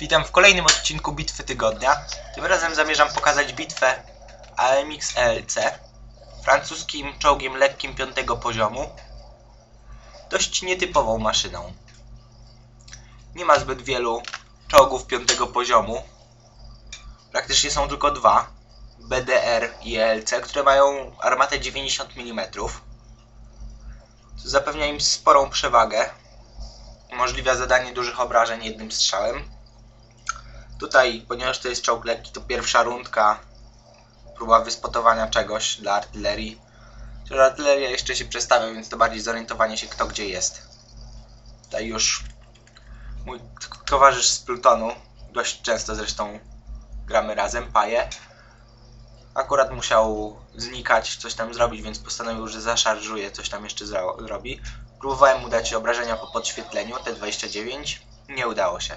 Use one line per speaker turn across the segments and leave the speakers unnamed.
Witam w kolejnym odcinku Bitwy Tygodnia. Tym razem zamierzam pokazać bitwę AMX ELC francuskim czołgiem lekkim piątego poziomu. Dość nietypową maszyną. Nie ma zbyt wielu czołgów piątego poziomu. Praktycznie są tylko dwa. BDR i ELC, które mają armatę 90 mm. Co zapewnia im sporą przewagę. Umożliwia zadanie dużych obrażeń jednym strzałem. Tutaj, ponieważ to jest czołg lekki, to pierwsza rundka próba wyspotowania czegoś dla artylerii. Artyleria jeszcze się przestawia, więc to bardziej zorientowanie się kto gdzie jest. Tutaj już mój towarzysz z Plutonu, dość często zresztą gramy razem, Paje. Akurat musiał znikać, coś tam zrobić, więc postanowił, że zaszarżuje, coś tam jeszcze zro- zrobi. Próbowałem mu dać obrażenia po podświetleniu, T29, nie udało się.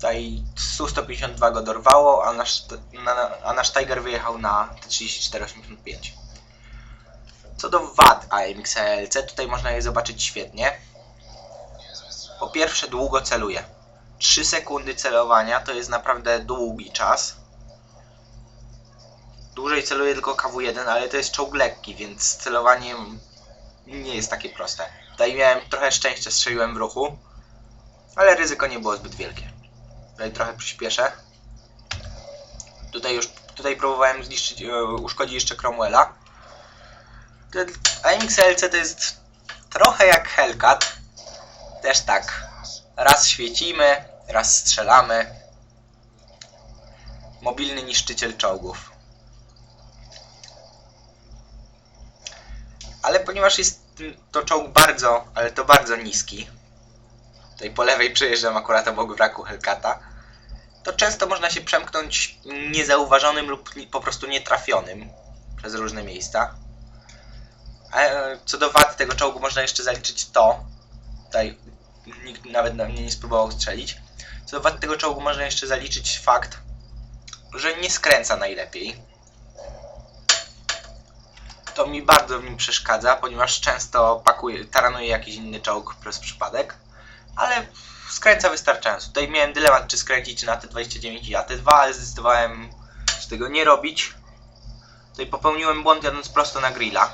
Tutaj Su-152 go dorwało, a nasz, na, a nasz Tiger wyjechał na T-34-85. Co do wad AMX ALC, tutaj można je zobaczyć świetnie. Po pierwsze długo celuje. 3 sekundy celowania to jest naprawdę długi czas. Dłużej celuje tylko KW-1, ale to jest czołg lekki, więc celowanie nie jest takie proste. Tutaj miałem trochę szczęścia, strzeliłem w ruchu, ale ryzyko nie było zbyt wielkie. Tutaj trochę przyspieszę. Tutaj już tutaj próbowałem zniszczyć, e, uszkodzić jeszcze Cromwella. Ten AMX LC to jest trochę jak Hellcat. Też tak. Raz świecimy, raz strzelamy. Mobilny niszczyciel czołgów. Ale ponieważ jest to czołg bardzo, ale to bardzo niski, tutaj po lewej przejeżdżam akurat obok wraku Hellcata, to często można się przemknąć niezauważonym lub po prostu nietrafionym przez różne miejsca. A e, co do wad tego czołgu można jeszcze zaliczyć to, tutaj nikt nawet na mnie nie spróbował strzelić, co do wad tego czołgu można jeszcze zaliczyć fakt, że nie skręca najlepiej. To mi bardzo w nim przeszkadza, ponieważ często pakuje, taranuje jakiś inny czołg przez przypadek ale skręca wystarczająco. Tutaj miałem dylemat, czy skręcić na T29 i AT2, ale zdecydowałem z tego nie robić. Tutaj popełniłem błąd jadąc prosto na grilla.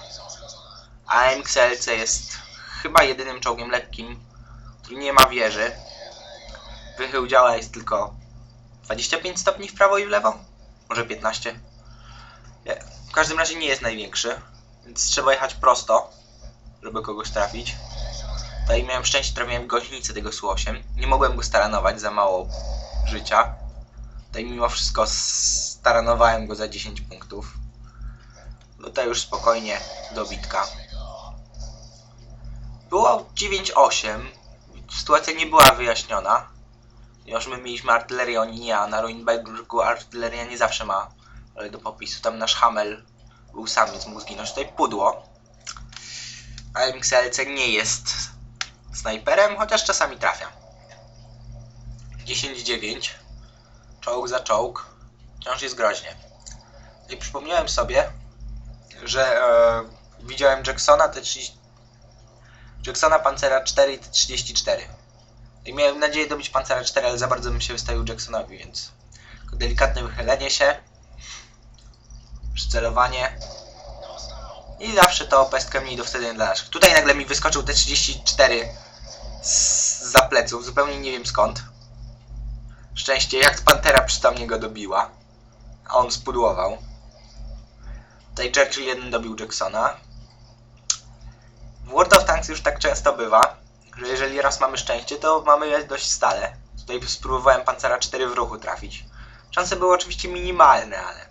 A MXLC jest chyba jedynym czołgiem lekkim, który nie ma wieży. Wychył działa jest tylko 25 stopni w prawo i w lewo? Może 15? Nie, W każdym razie nie jest największy, więc trzeba jechać prosto, żeby kogoś trafić. Tutaj miałem szczęście, trafiłem goźnicę tego Su-8. Nie mogłem go staranować, za mało życia. Tutaj mimo wszystko staranowałem go za 10 punktów. Tutaj już spokojnie dobitka. Było 9-8. Sytuacja nie była wyjaśniona. Ponieważ my mieliśmy artylerię, oni nie, a na Ruinbergu artyleria nie zawsze ma ale do popisu. Tam nasz Hamel był sam, więc mógł zginąć. Tutaj pudło. AMXLC nie jest snajperem, chociaż czasami trafia. 10-9. Czołg za czołg. Wciąż jest groźnie. I przypomniałem sobie, że e, widziałem Jacksona te 30, Jacksona Pancera 4 i te 34. I miałem nadzieję dobić Pancera 4, ale za bardzo bym się wystawił Jacksonowi, więc delikatne wychylenie się, przycelowanie i zawsze to pestkę mniej do wtedy dla naszych. Tutaj nagle mi wyskoczył te 34 z za pleców, zupełnie nie wiem skąd. Szczęście, jak Pantera przytomnie go dobiła, a on spudłował. Tutaj Churchill jeden dobił Jacksona. W World of Tanks już tak często bywa, że jeżeli raz mamy szczęście, to mamy je dość stale. Tutaj spróbowałem Pancera 4 w ruchu trafić. Szanse były oczywiście minimalne, ale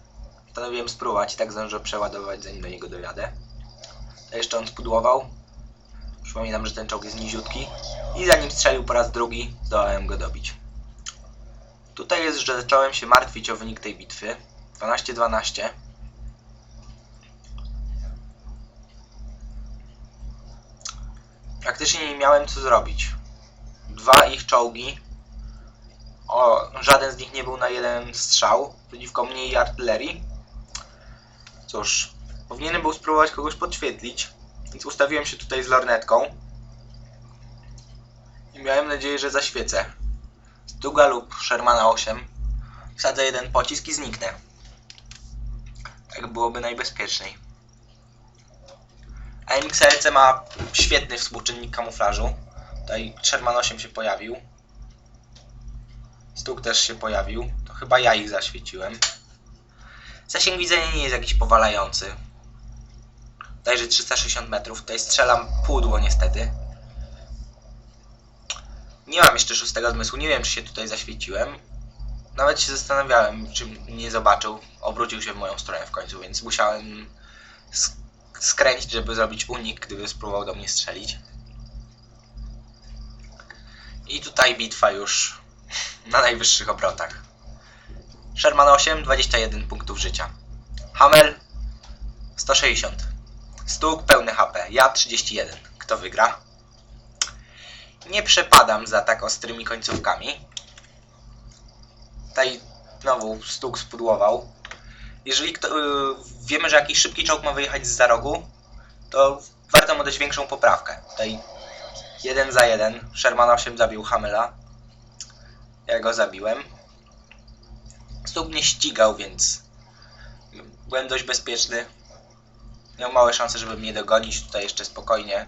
postanowiłem spróbować i tak zdążę przeładować zanim do niego dojadę. Jeszcze on spudłował. Przypominam, że ten czołg jest niziutki. I zanim strzelił po raz drugi, zdołałem go dobić. Tutaj jest, że zacząłem się martwić o wynik tej bitwy. 12-12. Praktycznie nie miałem co zrobić. Dwa ich czołgi. O, żaden z nich nie był na jeden strzał. Przeciwko mnie i artylerii. Cóż, powinienem był spróbować kogoś podświetlić. Więc ustawiłem się tutaj z lornetką. I miałem nadzieję, że zaświecę. Stuga lub Shermana 8. Wsadzę jeden pocisk i zniknę. Tak byłoby najbezpieczniej. AMXLC ma świetny współczynnik kamuflażu. Tutaj Sherman 8 się pojawił. Stuk też się pojawił. To chyba ja ich zaświeciłem. Zasięg widzenia nie jest jakiś powalający. Dajże 360 metrów. Tutaj strzelam pudło niestety. Nie mam jeszcze szóstego zmysłu. Nie wiem, czy się tutaj zaświeciłem. Nawet się zastanawiałem, czy nie zobaczył. Obrócił się w moją stronę w końcu, więc musiałem sk- skręcić, żeby zrobić unik, gdyby spróbował do mnie strzelić. I tutaj bitwa już na najwyższych obrotach. Sherman 8, 21 punktów życia. Hamel 160. Stuk pełny HP. Ja 31. Kto wygra? Nie przepadam za tak ostrymi końcówkami. Tutaj znowu stuk spudłował. Jeżeli kto, yy, wiemy, że jakiś szybki czołg ma wyjechać z za rogu, to warto mu dać większą poprawkę. Tutaj jeden za jeden. Sherman 8 zabił Hamela. Ja go zabiłem. Stuk mnie ścigał, więc byłem dość bezpieczny. Miał małe szanse, żeby mnie dogonić. Tutaj jeszcze spokojnie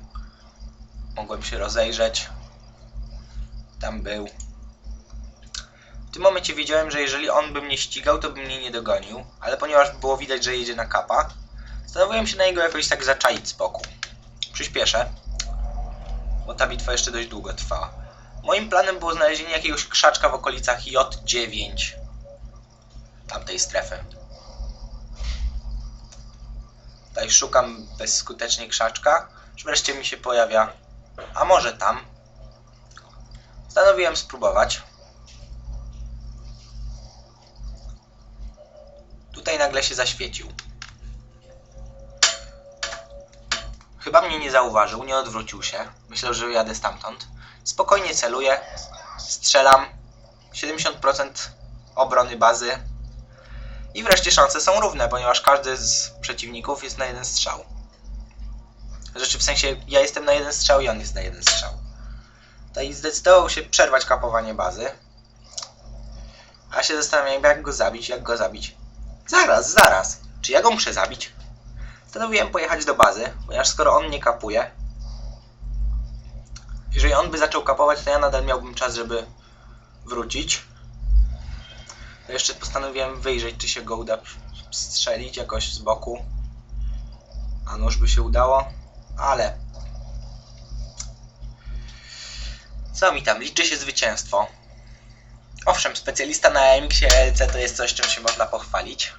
mogłem się rozejrzeć. Tam był. W tym momencie wiedziałem, że jeżeli on by mnie ścigał, to by mnie nie dogonił. Ale ponieważ było widać, że jedzie na kapa, stanowiłem się na niego jakoś tak zaczaić z boku. Przyspieszę, bo ta bitwa jeszcze dość długo trwała. Moim planem było znalezienie jakiegoś krzaczka w okolicach J9 tamtej strefy. Tutaj szukam bezskutecznie krzaczka, aż wreszcie mi się pojawia, a może tam. Stanowiłem spróbować. Tutaj nagle się zaświecił. Chyba mnie nie zauważył, nie odwrócił się. Myślał, że jadę stamtąd. Spokojnie celuję, strzelam. 70% obrony bazy. I wreszcie szanse są równe, ponieważ każdy z przeciwników jest na jeden strzał. Rzeczy w sensie, ja jestem na jeden strzał i on jest na jeden strzał. Tutaj zdecydował się przerwać kapowanie bazy. A się zastanawiam, jak go zabić, jak go zabić. Zaraz, zaraz. Czy ja go muszę zabić? Postanowiłem pojechać do bazy, ponieważ skoro on nie kapuje, jeżeli on by zaczął kapować, to ja nadal miałbym czas, żeby wrócić. Jeszcze postanowiłem wyjrzeć, czy się go uda strzelić jakoś z boku. A nóż by się udało, ale... Co mi tam? Liczy się zwycięstwo. Owszem, specjalista na AMX-ie LC to jest coś, czym się można pochwalić.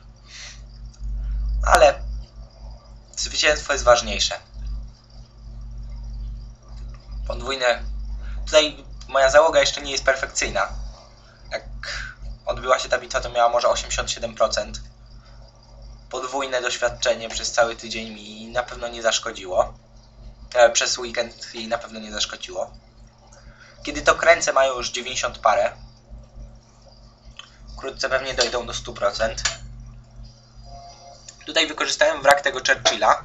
Ale zwycięstwo jest ważniejsze. Podwójne. Tutaj moja załoga jeszcze nie jest perfekcyjna. Odbyła się ta bitwa, to miała może 87%. Podwójne doświadczenie przez cały tydzień mi na pewno nie zaszkodziło. E, przez weekend jej na pewno nie zaszkodziło. Kiedy to kręcę, mają już 90 parę. Wkrótce pewnie dojdą do 100%. Tutaj wykorzystałem wrak tego Churchilla.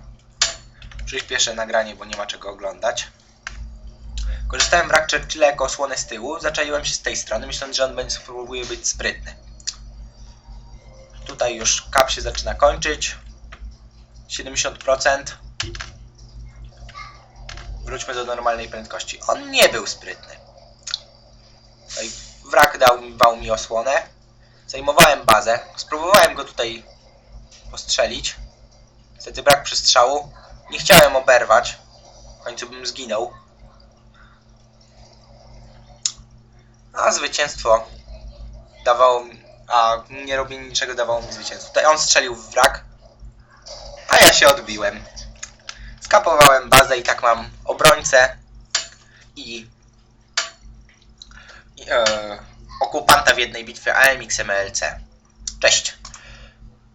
Przyspieszę nagranie, bo nie ma czego oglądać. Korzystałem wrak Churchilla jako osłonę z tyłu. Zaczaiłem się z tej strony, myśląc, że on będzie spróbuje być sprytny. Tutaj już kap się zaczyna kończyć. 70%. Wróćmy do normalnej prędkości. On nie był sprytny. Tutaj wrak dał, dał mi osłonę. Zajmowałem bazę. Spróbowałem go tutaj postrzelić. Niestety brak przestrzału. Nie chciałem oberwać. W końcu bym zginął. A zwycięstwo dawało mi... A nie robienie niczego dawało mi zwycięstwo. On strzelił w wrak. A ja się odbiłem. Skapowałem bazę i tak mam obrońcę i, i e, okupanta w jednej bitwie AMX MLC. Cześć!